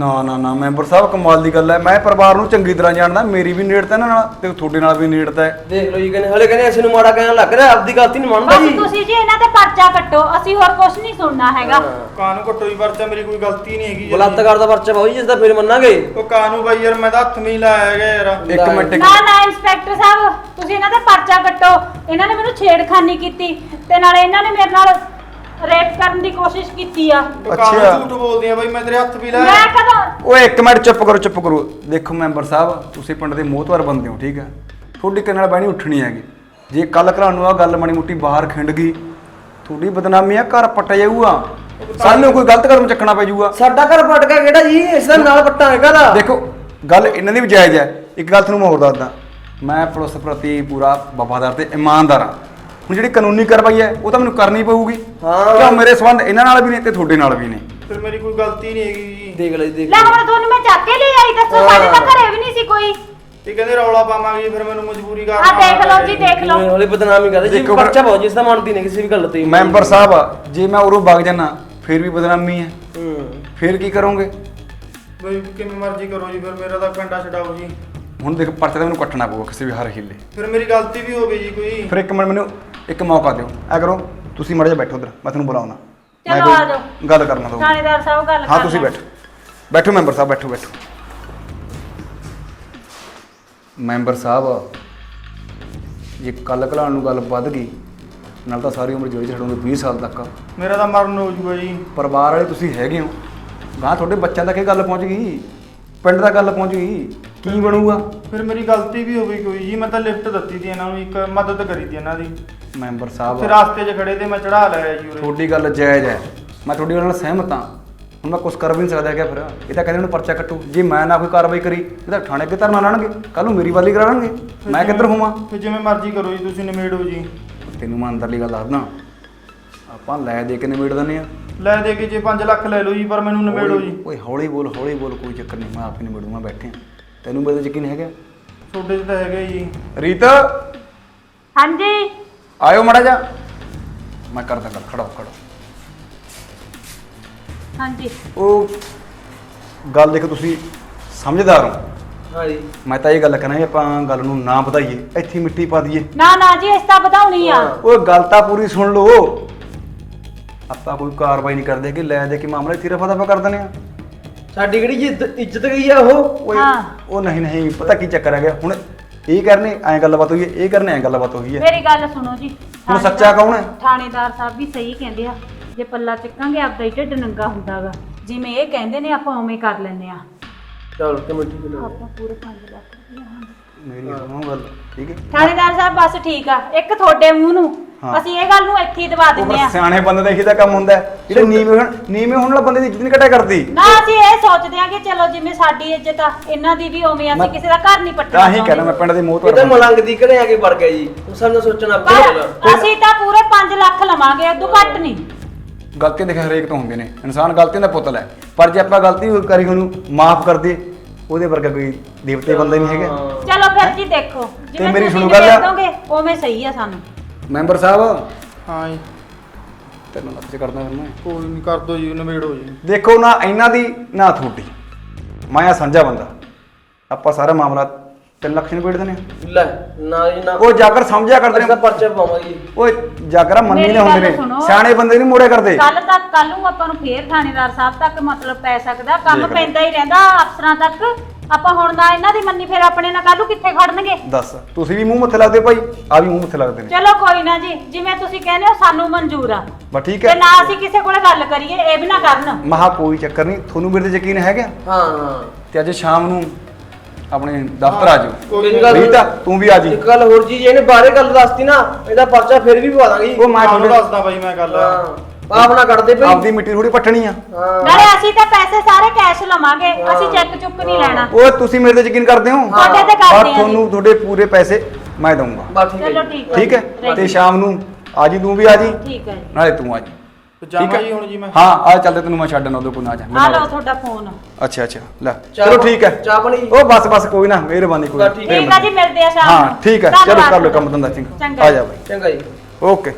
ਨਾ ਨਾ ਨਾ ਮੈਂਬਰ ਸਾਹਿਬ ਕਮਾਲ ਦੀ ਗੱਲ ਹੈ। ਮੈਂ ਪਰਿਵਾਰ ਨੂੰ ਚੰਗੀ ਤਰ੍ਹਾਂ ਜਾਣਦਾ ਮੇਰੀ ਵੀ ਨੇੜਤਾ ਇਹਨਾਂ ਨਾਲ ਤੇ ਤੁਹਾਡੇ ਨਾਲ ਵੀ ਨੇੜਤਾ ਹੈ। ਦੇਖ ਲਓ ਜੀ ਕਹਿੰਦੇ ਹਲੇ ਕਹਿੰਦੇ ਅਸੀਂ ਨੂੰ ਮਾੜਾ ਕਹਿਣ ਲੱਗ ਰਿਹਾ ਆਪਦੀ ਗਲਤੀ ਨਹੀਂ ਮੰਨਦਾ ਬਸ ਜੀ। ਤੁਸੀਂ ਜੀ ਇਹਨਾਂ ਤੇ ਪਰਚਾ ਕੱਟੋ ਅਸੀਂ ਹੋਰ ਕੁਝ ਨਹੀਂ ਸੁਣਨਾ ਹੈਗਾ। ਕਾਨੂੰ ਘੱਟੋ ਹੀ ਵਰਤਿਆ ਮੇਰੀ ਕੋਈ ਗਲਤੀ ਨਹੀਂ ਹੈਗੀ ਜੀ। ਬਲਾਤਕਾਰ ਦਾ ਪਰਚਾ ਪਾਉ ਜੀ ਜਿਸ ਦਾ ਫਿਰ ਮੰਨਾਂਗੇ। ਉਹ ਕਾਨੂੰ ਬਾਈ ਯਾਰ ਮੈਂ ਤਾਂ ਹੱਥ ਨਹੀਂ ਲਾਇਆ ਹੈਗਾ ਯਾਰ। ਇੱਕ ਮਿੰਟ ਇੱਕ ਨਾ ਨਾ ਇੰਸਪੈਕਟਰ ਸਾਹਿਬ ਤੁਸੀਂ ਇਹਨਾਂ ਤੇ ਪਰਚਾ ਕੱਟੋ। ਇਹਨਾਂ ਨੇ ਮੈਨੂੰ ਛੇੜਖਾਨੀ ਕੀਤੀ ਤੇ ਨਾਲੇ ਇਹਨਾਂ ਨੇ ਮੇਰੇ ਨਾਲ ਰੇਪ ਕਰਨ ਦੀ ਕੋਸ਼ਿਸ਼ ਕੀਤੀ ਆ। ਅੱਛਾ। ਝੂਠ ਬੋਲਦੀ ਆ ਬਾਈ ਮੈਂ ਤੇਰੇ ਹੱਥ ਵੀ ਮੈਂ ਲਾਇਆ ਕਦੋਂ ਓਏ ਇੱਕ ਮਿੰਟ ਚੁੱਪ ਕਰੋ ਚੁੱਪ ਕਰੋ। ਦੇਖੋ ਮੈਂਬਰ ਸਾਹਿਬ ਤੁਸੀਂ ਪਿੰਡ ਦੇ ਮੋਹਤਵਾਰ ਬੰਦੇ ਹੋ ਠੀਕ ਹੈ ਤੁਹਾਡੀ ਕਿੰਨੇ ਨਾਲ ਬਹਿਣੀ ਉੱਠਣੀ ਹੈਗੀ। ਜੇ ਕੱਲ ਘਰਾਂ ਨੂੰ ਆ ਗੱਲ ਮਾੜੀ ਮੁੱਟੀ ਬਾਹਰ ਖਿੰਡ ਗਈ ਤੁਹਾਡੀ ਬਦਨਾਮੀ ਆ ਘਰ ਪੱਟ ਜਾਊਗਾ। ਸਾਨੂੰ ਕੋਈ ਗਲਤ ਕਦਮ ਚੱਕਣਾ ਪੈ ਜਾਊਗਾ। ਸਾਡਾ ਘਰ ਪਟ ਗਿਆ ਕਿਹੜਾ ਜੀ? ਇਸ ਦਾ ਨਾਲ ਪੱਟਾਂਗੇ ਕਾਹਦਾ ਦੇਖੋ ਗੱਲ ਇਹਨਾਂ ਦੀ ਵੀ ਜਾਇਜ਼ ਹੈ। ਇੱਕ ਗੱਲ ਤੁਹਾਨੂੰ ਮੈਂ ਹੋਰ ਦੱਸਦਾ। ਮੈਂ ਪੁਲਿਸ ਪ੍ਰਤੀ ਪੂਰਾ ਵਫਾਦਾਰ ਤੇ ਇਮਾਨਦਾਰ ਹਾਂ। ਹੁਣ ਜਿਹੜੀ ਕਾਨੂੰਨੀ ਕਾਰਵਾਈ ਹੈ ਉਹ ਤਾਂ ਮੈਨੂੰ ਕਰਨੀ ਪਊਗੀ। ਹਾਂ। ਕਿਉਂ ਮੇਰੇ ਸਬੰਧ ਇਹਨਾਂ ਨਾਲ ਵੀ ਨੇ ਤੇ ਤੁਹਾਡੇ ਨਾਲ ਵੀ ਨੇ? ਫਿਰ ਮੇਰੀ ਕੋਈ ਗਲਤੀ ਨਹੀਂ ਹੈਗੀ ਜੀ। ਦੇਖ ਲੈ ਜੀ, ਦੇਖ ਲੈ ਲੈ। ਹੁਣ ਤੁਹਾਨੂੰ ਮੈਂ ਚੱਕ ਕੇ ਲੈ ਆਈ ਦੱਸੋ ਸਾਡੇ ਤਾਂ ਘਰੇ ਵੀ ਨਹੀਂ ਸੀ ਕੋਈ। ਇਹ ਕਹਿੰਦੇ ਰੌਲਾ ਪਾਵਾਂਗੇ ਫਿਰ ਮੈਨੂੰ ਮਜਬੂਰੀ ਕਰ ਆ ਦੇਖ ਲਓ ਜੀ ਦੇਖ ਲਓ। ਹਲੇ ਬਦਨਾਮੀ ਕਰਦੇ ਜੀ ਦੇਖੋ ਫਿਰ- ਪਰਚਾ ਪਾਉ ਜਿਸ ਦਾ ਮੰਨਦੀ ਨਹੀਂ ਕਿਸੇ ਵੀ ਗੱਲ ਤੇ। ਮੈਂਬਰ ਸਾਹਿਬ ਜੇ ਮੈਂ ਉਰੋਂ ਵਗ ਜਾਣਾ ਫਿਰ ਵੀ ਬਦਨਾਮੀ ਹੈ। ਹੂੰ। ਫਿਰ ਕੀ ਕਰੋਗੇ? ਬਈ ਕਿਵੇਂ ਮਰਜ਼ੀ ਕਰੋ ਜੀ ਫਿਰ ਮੇਰਾ ਤਾਂ ਪਿੰਡਾ ਛਡਾਓ ਜੀ। ਹੁਣ ਦੇਖ ਪਰਚਾ ਤਾਂ ਮੈਨੂੰ ਕੱਟਣਾ ਪਊਗਾ ਕਿਸੇ ਵੀ ਹਰ ਹਿੱਲੇ। ਫਿਰ ਮੇਰੀ ਗਲਤੀ ਵੀ ਹੋ ਗਈ ਜੀ ਕੋਈ। ਫਿਰ ਇੱਕ ਮਿੰਟ ਮੈਨੂੰ ਇੱਕ ਮੌਕਾ ਦਿਓ। ਐ ਕਰੋ ਤੁਸੀਂ ਮੜੇ ਜਾ ਬੈਠੋ ਉਧਰ ਮੈਂ ਤੁਹਾਨੂੰ ਬੁਲਾਉਣਾ ਮੈਂ ਚਲੋ ਆ ਜਾਓ। ਗੱਲ ਕਰਨਾ ਦੋ। ਥਾਣੇਦਾਰ ਸਾਹਿਬ ਗੱਲ ਹਾਂ ਕਰ ਤੁਸੀਂ। ਬੈਠੋ। ਬੈਠੋ ਮੈਂਬਰ ਸਾਹਿਬ ਬੈਠੋ ਬੈਠੋ। ਮੈਂਬਰ ਸਾਹਿਬ ਜੇ ਕੱਲ ਘਲਾਣ ਨੂੰ ਗੱਲ ਵੱਧ ਗਈ ਨਾਲ ਤਾਂ ਸਾਰੀ ਉਮਰ ਜੇਲ੍ਹ 'ਚ ਛੱਡੋਗੇ 20 ਸਾਲ ਤੱਕ। ਮੇਰਾ ਤਾਂ ਮਰਨ ਹੋ ਜੂਗਾ ਜੀ। ਪਰਿਵਾਰ ਵਾਲੇ ਤੁਸੀਂ ਹੈਗੇ ਹੋ। ਗਾਂ ਤੁਹਾਡੇ ਬੱਚਿਆਂ ਤੱਕ ਇਹ ਗੱਲ ਪਹੁੰਚ ਗਈ। ਪਿੰਡ ਤੱਕ ਗੱਲ ਪਹੁੰਚ ਗਈ ਕੀ ਬਣੂਗਾ? ਫਿਰ ਮੇਰੀ ਗਲਤੀ ਵੀ ਹੋ ਗਈ ਕੋਈ ਜੀ ਮੈਂ ਤਾਂ ਲਿਫਟ ਦਿੱਤੀ ਸੀ ਇਹਨਾਂ ਨੂੰ ਇੱਕ ਮਦਦ ਕਰੀ ਸੀ ਇਹਨਾਂ ਦੀ। ਮੈਂਬਰ ਫਿਰ ਸਾਹਿਬ ਰਾਸਤੇ 'ਚ ਖੜੇ ਤੇ ਮੈਂ ਚੜਾ ਲਿਆ ਜੀ ਉਰੇ। ਤੁਹਾਡੀ ਗੱਲ ਜਾਇਜ਼ ਹੈ ਮੈਂ ਤੁਹਾਡੀ ਗੱਲ ਨਾਲ ਸਹਿਮਤ ਹਾਂ। ਹੁਣ ਮੈਂ ਕੁਝ ਕਰ ਵੀ ਨਹੀਂ ਸਕਦਾ ਹੈਗਾ ਫਿਰ ਇਹ ਤਾਂ ਕਹਿੰਦੇ ਉਹਨੂੰ ਪਰਚਾ ਕੱਟੂ। ਜੇ ਮੈਂ ਨਾ ਕੋਈ ਕਾਰਵਾਈ ਕਰੀ ਇਹ ਤਾਂ ਥਾਣੇ ਅੱਗੇ ਧਰਨਾ ਲਾਣਗੇ ਕੱਲ ਨੂੰ ਮੇਰੀ ਵਾਲੀ ਕਰਾਣਗੇ ਮੈਂ ਕਿੱਧਰ ਹੋਵਾਂ? ਫਿਰ ਜਿਵੇਂ ਮਰਜ਼ੀ ਕਰੋ ਜੀ ਤੁਸੀਂ ਨਿਮੇੜੋ ਜੀ। ਤੈਨੂੰ ਮੈਂ ਅੰਦਰਲੀ ਗੱਲ ਦੱਸਦਾ। ਆਪਾਂ ਲੈ ਦੇ ਕੇ ਨਿਬੇੜ ਦਿੰਦੇ ਆ ਲੈ ਦੇ ਕੇ ਜੇ 5 ਲੱਖ ਲੈ ਲਓ ਜੀ ਪਰ ਮੈਨੂੰ ਨਿਮੇੜੋ ਜੀ। ਓਏ ਹੌਲੀ ਬੋਲ ਹੌਲੀ ਬੋਲ ਕੋਈ ਚੱਕਰ ਨਹੀਂ ਮੈਂ ਆਪ ਹੀ ਨਿਬੇੜੂਗਾ ਬੈਠੇ ਆ। ਤੈਨੂੰ ਮੇਰੇ ਤੇ ਯਕੀਨ ਹੈਗਾ? ਤੁਹਾਡੇ 'ਚ ਤਾਂ ਹੈਗਾ ਜੀ। ਰੀਤ? ਹਾਂਜੀ। ਆਇਓ ਮੜਾ ਜਾ ਮੈਂ ਕਰਦਾ ਗੱਲ ਖੜੋ ਖੜੋ। ਹਾਂਜੀ। ਉਹ ਗੱਲ ਦੇਖ ਤੁਸੀਂ ਸਮਝਦਾਰ ਹੋ। ਹਾਂ ਜੀ ਮੈਂ ਤਾਂ ਇਹ ਗੱਲ ਕਹਿਣਾ ਵੀ ਆਪਾਂ ਗੱਲ ਨੂੰ ਨਾ ਵਧਾਈਏ ਇੱਥੇ ਹੀ ਮਿੱਟੀ ਪਾ ਦਈਏ। ਨਾ ਨਾ ਜੀ ਇਸ ਤਾਂ ਵਧਾਉਣੀ ਆ। ਓਏ ਗੱਲ ਤਾਂ ਪੂਰੀ ਸੁਣ ਲਓ। ਆਪਾਂ ਕੋਈ ਕਾਰਵਾਈ ਨਹੀਂ ਕਰਦੇ ਕਿ ਲੈ ਦੇ ਕੇ ਮਾਮਲਾ ਇੱਥੇ ਰਫਾ ਦਫਾ ਕਰ ਦਿੰਦੇ ਆ ਸਾਡੀ ਕਿਹੜੀ ਜੀ ਇੱਜ਼ਤ- ਇੱਜ਼ਤ ਗਈ ਆ ਉਹ? ਓਏ ਹਾਂ। ਉਹ ਨਹੀਂ ਨਹੀਂ ਪਤਾ ਕੀ ਚੱਕਰ ਹੈਗਾ? ਹੁਣ ਇਹ ਕਰਨੇ ਐਂ ਗੱਲਬਾਤ ਹੋਈ ਹੈ ਇਹ ਕਰਨੇ ਐਂ ਗੱਲਬਾਤ ਹੋਈ ਹੈ। ਮੇਰੀ ਗੱਲ ਸੁਣੋ ਜੀ ਹੁਣ ਸੱਚਾ ਕੌਣ ਹੈ? ਥਾਣੇਦਾਰ ਸਾਹਿਬ ਵੀ ਸਹੀ ਕਹਿੰਦੇ ਆ ਜੇ ਪੱਲਾ ਚੱਕਾਂਗੇ ਆਪਦਾ ਹੀ ਢਿੱਡ ਨੰਗਾ ਹੁੰਦਾਗਾ। ਜਿਵੇਂ ਇਹ ਕਹਿੰਦੇ ਨੇ ਆਪਾਂ ਉਵੇਂ ਕਰ ਲੈਨੇ ਆ। ਚਲ ਕਮੇਟੀ ਦੇ ਨਾਲ। ਆਪਾਂ ਪੂਰੇ 5 ਲੱਖ ਰੁਪਇਆ ਹਾਂ ਮੇਰੀ ਸੁਣੋ ਗੱਲ ਠੀਕ ਹੈ? ਥਾਣੇਦਾਰ ਸਾਹਿਬ ਬਸ ਠੀਕ ਆ। ਇੱਕ ਤੁਹਾਡੇ ਮੂੰਹ ਨੂੰ। ਹਾਂ। ਅਸੀਂ ਇਹ ਗੱਲ ਨੂੰ ਇੱਥੇ ਹੀ ਦਬਾ ਉਹ ਦਿੰਦੇ ਫਿਰ ਆ ਸਿਆਣੇ ਬੰਦੇ ਦਾ ਇਹੀ ਤਾਂ ਕੰਮ ਹੁੰਦਾ। ਹੈ ਜਿਹੜੇ ਨੀਵੇਂ ਹੋਣ ਨੀਵੇਂ ਹੋਣ ਵਾਲਾ ਬੰਦੇ ਦੀ ਇੱਜ਼ਤ ਨਹੀਂ ਘਟਿਆ ਕਰਦੀ। ਨਾ ਅਸੀਂ ਇਹ ਸੋਚਦੇ ਆ ਕਿ ਚਲੋ ਜਿਵੇਂ ਸਾਡੀ ਇੱਜ਼ਤ ਆ ਇਹਨਾਂ ਦੀ ਵੀ ਉਵੇਂ ਅਸੀਂ ਮੈਂ- ਕਿਸੇ ਦਾ ਘਰ ਨਹੀਂ ਪੱਟਣਾ ਤਾਂ ਹੀ ਚਾਹੁੰਦੇ। ਕਹਿਣਾ ਮੈਂ ਪਿੰਡ ਦੇ ਮੂੰਹ ਇਹ ਤਾਂ ਤੋਂ ਮਲੰਗ ਦੀ ਘਰੇ ਆ ਕੇ ਵੜ ਗਿਆ ਜੀ। ਹੁਣ ਸਾਨੂੰ ਸੋਚਣਾ ਪਊਗਾ ਪਰ ਅਸੀਂ ਤਾਂ ਪੂਰੇ 5 ਲੱਖ ਲਵਾਂਗੇ ਉਦੋਂ ਘੱਟ ਨਹੀਂ। ਗਲਤੀਆਂ ਦੇਖ ਹਰੇਕ ਤੋਂ ਹੁੰਦੇ ਨੇ। ਇਨਸਾਨ ਗਲਤੀਆਂ ਦਾ ਪੁੱਤਲ ਹੈ ਪਰ ਜੇ ਆਪਾਂ ਗਲਤੀ ਕਰੀ ਉਹਨੂੰ ਮਾਫ ਕਰ ਦੇ ਉਹਦੇ ਵਰਗਾ ਕੋਈ ਦੇਵਤੇ ਬੰਦਾ ਹੀ ਨਹੀਂ ਹੈਗਾ। ਚਲੋ ਫਿਰ ਜੀ ਦੇਖੋ ਤੇ ਮੇਰੀ ਤੁਸੀਂ ਸੁਣੋ ਗੱਲ। ਨਿਬੇੜ ਦੋਗੇ ਉਵੇਂ ਸਹੀ ਆ ਸਾਨੂੰ। ਮੈਂਬਰ ਸਾਹਿਬ। ਹਾਂ ਜੀ। ਤੈਨੂੰ ਲੱਗ ਚ ਕਰਦਾ ਫਿਰ ਮੈਂ। ਕੋਈ ਨਹੀਂ ਕਰ ਦੋ ਜੀ ਨਵੇੜੋ ਜੀ। ਦੇਖੋ ਨਾ ਇਹਨਾਂ ਦੀ ਨਾ ਤੁਹਾਡੀ। ਮੈਂ ਆ ਸਾਂਝਾ ਬੰਦਾ। ਆਪਾਂ ਸਾਰਾ ਮਾਮਲਾ 3 ਲੱਖ ਨੂੰ ਵੇੜ ਦਿੰਦੇ ਹਾਂ। ਲੈ ਨਾ ਜੀ ਨਾ। ਉਹ ਜਾਗਰ ਸਮਝਿਆ ਕਰਦੇ ਅਸੀਂ ਤਾਂ ਨੇ ਪਰਚੇ ਪਾਵਾਂਗੇ ਓਏ ਜਾਗਰਾ ਮੰਨੀ ਮੇਰੀ ਨੇ ਹੁੰਦੇ ਗੱਲ ਨੇ। ਸੁਣੋ। ਸਿਆਣੇ ਬੰਦੇ ਨਹੀਂ ਮੋੜੇ ਕਰਦੇ। ਕੱਲ ਤੱਕ ਕੱਲ ਨੂੰ ਆਪਾਂ ਨੂੰ ਫੇਰ ਥਾਣੇਦਾਰ ਸਾਹਿਬ ਤੱਕ ਮਤਲਬ ਪੈ ਸਕਦਾ। ਕੰਮ। ਪੈਂਦਾ ਹੀ ਰਹਿੰਦਾ ਅਫਸਰਾਂ ਤੱਕ। ਆਪਾਂ ਹੁਣ ਨਾ ਇਹਨਾਂ ਦੀ ਮੰਨੀ ਫਿਰ ਆਪਣੇ ਨਾਲ ਕੱਲ ਨੂੰ ਕਿੱਥੇ ਖੜਨਗੇ? ਦੱਸ ਤੁਸੀਂ ਵੀ ਮੂੰਹ ਮੱਥੇ ਲੱਗਦੇ ਭਾਈ। ਆ ਵੀ ਮੂੰਹ ਮੱਥੇ ਲੱਗਦੇ ਨੇ। ਚਲੋ ਕੋਈ ਨਾ ਜੀ ਜਿਵੇਂ ਤੁਸੀਂ ਕਹਿੰਦੇ ਹੋ ਸਾਨੂੰ ਮਨਜ਼ੂਰ ਆ। ਬਸ ਠੀਕ ਤੇ ਹੈ ਨਾ ਅਸੀਂ ਕਿਸੇ ਕੋਲੇ ਗੱਲ ਕਰੀਏ ਇਹ ਵੀ ਨਾ ਕਰਨ। ਮਹਾ ਕੋਈ ਚੱਕਰ ਨਹੀਂ। ਤੁਹਾਨੂੰ ਮੇਰੇ ਤੇ ਯਕੀਨ ਹੈਗਾ? ਹਾਂ ਹਾਂ। ਤੇ ਅੱਜ ਸ਼ਾਮ ਨੂੰ ਆਪਣੇ ਦਫ਼ਤਰ ਆ ਜਾਓ। ਕੋਈ ਗੱਲ ਰੀਤਾ ਤੂੰ ਵੀ ਆ ਜੀ। ਇੱਕ ਗੱਲ ਹੋਰ ਜੀ ਜੇ ਇਹਨੇ ਬਾਹਰੇ ਗੱਲ ਦੱਸਤੀ ਨਾ ਇਹਦਾ ਪਰਚਾ ਫਿਰ ਵੀ ਪਵਾ ਦਾਂਗੇ ਜੀ। ਉਹ ਮੈਂ ਤੁਹਾਨੂੰ ਤੁਹਾਡੇ ਦੱਸਦਾ ਬਾਈ ਮੈਂ ਗੱਲ। ਹਾਂ ਆਪਣਾ ਕੱਢਦੇ ਭਈ ਆਪਦੀ ਮਿੱਟੀ ਥੋੜੀ ਪੱਟਣੀ ਆ। ਹਾਂ। ਨਾਲੇ ਅਸੀਂ ਤਾਂ ਪੈਸੇ ਸਾਰੇ ਕੈਸ਼ ਲਵਾਂਗੇ ਅਸੀਂ ਚੈੱਕ ਚੁੱਕ ਨਹੀਂ ਲੈਣਾ। ਓਏ ਤੁਸੀਂ ਮੇਰੇ ਤੇ ਯਕੀਨ ਕਰਦੇ ਹੋ? ਤੁਹਾਡੇ ਤੇ ਕਰਦੇ ਆ ਜੀ। ਤੁਹਾਨੂੰ ਤੁਹਾਡੇ ਪੂਰੇ ਪੈਸੇ ਮੈਂ ਦਊਂਗਾ। ਬਸ ਠੀਕ ਹੈ ਚਲੋ ਜੀ। ਠੀਕ ਹੈ। ਠੀਕ ਹੈ? Ready। ਤੇ ਸ਼ਾਮ ਨੂੰ ਆ ਜੀ ਤੂੰ ਵੀ ਆ ਜੀ। ਠੀਕ ਹੈ ਜੀ। ਨਾਲੇ ਤੂੰ ਆ ਜੀ। ਜਾਵਾਂ ਜੀ ਹੁਣ ਜੀ ਮੈਂ। ਹਾਂ ਆ ਚੱਲਦੇ ਤੈਨੂੰ ਮੈਂ ਛੱਡਣ ਉਹਦੇ ਕੋਲ ਨਾ ਜਾ ਆ ਲਓ ਤੁਹਾਡਾ ਫੋਨ। ਅੱਛਾ ਅੱਛਾ ਲੈ ਚਲੋ ਠੀਕ ਹੈ। ਚਾਹ ਬਣੀ? ਉਹ ਬਸ ਬਸ ਕੋਈ ਨਾ ਮਿਹਰਬਾਨੀ ਕੋਈ ਠੀਕ ਆ ਜੀ ਮਿਲਦੇ ਆ ਸ਼ਾਮ ਨੂੰ। ਹਾਂ ਠੀਕ ਹੈ ਚਲੋ ਕਰ ਲਓ। ਕੰਮ ਧੰਦਾ ਚੰਗਾ। ਆ ਜੀ। ਬਾਈ। ਚੰਗਾ ਜੀ। ਓਕੇ।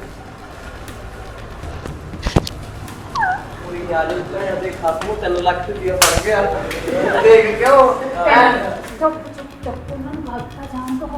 ਪੂਰੀ ਆ ਜੀ ਕਹੇ ਦੇ ਖਾਤਮੂ 3 ਲੱਖ ਰੁਪਇਆ ਬਣ ਗਿਆ। ਦੇਖ ਕਿਉਂ? ਚੁੱਪ ਚੁੱਪ ਚੁੱਪ ਉਹਨਾਂ ਨੂੰ ਗੱਲ ਤਾਂ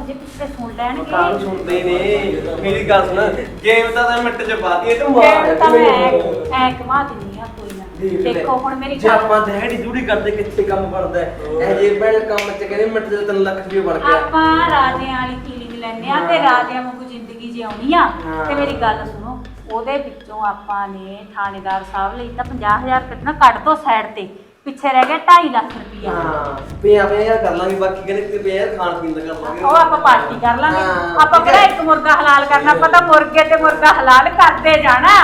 ਜਾਣ ਤੋਂ ਹਜੇ ਪਿੱਛੇ ਸੁਣ ਕਾਹਨੂੰ ਲੈਣਗੇ ਸੁਣਦੇ ਨੇ। ਮੇਰੀ ਗੱਲ ਸੁਣ ਗੇਮ ਤਾਂ ਤਾਂ ਮਿੰਟ ਚ ਬਾਤੀ ਇਹ ਤੂੰ ਕਹਿਣ ਤਾਂ ਮੈਂ ਮੈਨੂੰ। ਐ ਕਮਾ ਦਿੰਨੀ ਆ ਕੋਈ ਨਾ। ਦੇਖ ਲੈ। ਦੇਖੋ ਹੁਣ ਮੇਰੀ ਜੇ ਗੱਲ ਆਪਾਂ ਦਿਹਾੜੀ ਦੂੜੀ ਕਰਦੇ ਕਿੱਥੇ ਕੰਮ ਬਣਦਾ ਹੈ? ਇਹ ਜੇ ਭੈਣ ਕੰਮ ਚ ਕਹਿੰਦੇ ਮਿੰਟ ਚ 3 ਲੱਖ ਰੁਪਇਆ ਬਣ ਗਿਆ। ਆਪਾਂ ਰਾਜਿਆਂ ਵਾਲੀ ਫੀਲਿੰਗ ਲੈਂਦੇ ਆ ਤੇ ਰਾਜਿਆਂ ਵਾਂਗੂ ਜ਼ਿੰਦਗੀ ਜਿਉਣੀ ਆ। ਹਾਂ। ਤੇ ਮੇਰੀ ਗੱਲ ਸੁਣੋ ਉਹਦੇ ਵਿੱਚੋਂ ਆਪਾਂ ਨੇ ਥਾਣੇਦਾਰ ਸਾਹਿਬ ਲਈ ਤਾਂ 50000 ਰੁਪਏ ਨਾ ਕੱਢ ਦੋ ਸਾਈਡ ਤੇ। ਪਿੱਛੇ ਰਹਿ ਗਿਆ 2.5 ਲੱਖ ਰੁਪਇਆ ਹਾਂ ਪਿਆ ਪਿਆ ਯਾਰ ਕਰ ਲਾਂਗੇ ਬਾਕੀ ਕਹਿੰਦੇ ਕਿ ਪਿਆ ਯਾਰ ਖਾਣ ਪੀਣ ਦਾ ਕਰ ਲਾਂਗੇ। ਉਹ ਆਪਾਂ ਪਾਰਟੀ ਕਰ ਲਾਂਗੇ। ਹਾਂ, ਆਪਾਂ ਠੀਕ ਕਿਹੜਾ। ਇੱਕ ਮੁਰਗਾ ਹਲਾਲ ਕਰਨਾ ਆਪਾਂ ਤਾਂ ਮੁਰਗੇ ਤੇ ਮੁਰਗਾ ਹਲਾਲ ਕਰਦੇ ਜਾਣਾ।